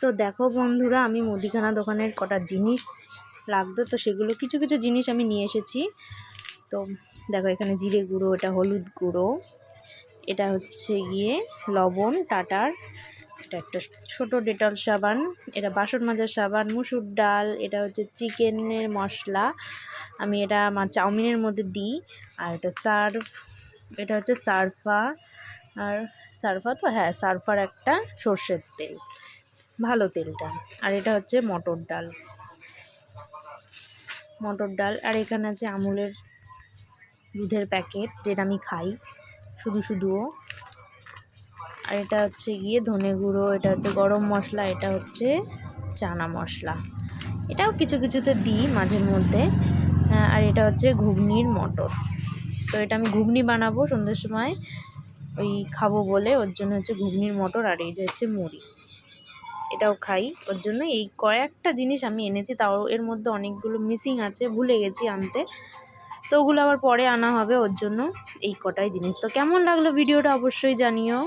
তো দেখো বন্ধুরা, আমি মুদিখানা দোকানের কটা জিনিস লাগতো, তো সেগুলো কিছু কিছু জিনিস আমি নিয়ে এসেছি। তো দেখো এখানে জিরে গুঁড়ো, এটা হলুদ গুঁড়ো, এটা হচ্ছে গিয়ে লবণ, টাটার, এটা একটা ছোট ডেটল সাবান, এটা বাসন মাজার সাবান, মুসুর ডাল, এটা হচ্ছে চিকেনের মশলা, আমি এটা আমার চাউমিনের মধ্যে দিই, আর এটা সার্ফ, এটা হচ্ছে সার্ফা, আর সার্ফা তো হ্যাঁ সার্ফার একটা সর্ষের তেল। ভালো তেলটা। আর এটা হচ্ছে মটর ডাল। মটর ডাল, আর এখানে আছে আমুলের দুধের প্যাকেট, যেটা আমি খাই, শুধু শুধুও। আর এটা হচ্ছে গিয়ে ধনে গুঁড়ো, এটা হচ্ছে গরম মশলা, এটা হচ্ছে চানা মশলা। এটাও কিছু কিছুতে দিই মাঝের মধ্যে আর এটা হচ্ছে ঘুগনির মটর। তো এটা আমি ঘুগনি বানাবো সন্ধ্যের সময়, ওই খাব বলে, ওর জন্য হচ্ছে ঘুগনির মটর, আর এই যে হচ্ছে মুড়ি। এটাও খাই। ওর জন্য এই কয়েকটা জিনিস আমি এনেছি, তাও এর মধ্যে অনেকগুলো মিসিং আছে, ভুলে গেছি আনতে। তো ওগুলো আবার পরে আনা হবে, ওর জন্য এই কটাই জিনিস। তো কেমন লাগল ভিডিওটা অবশ্যই জানিও।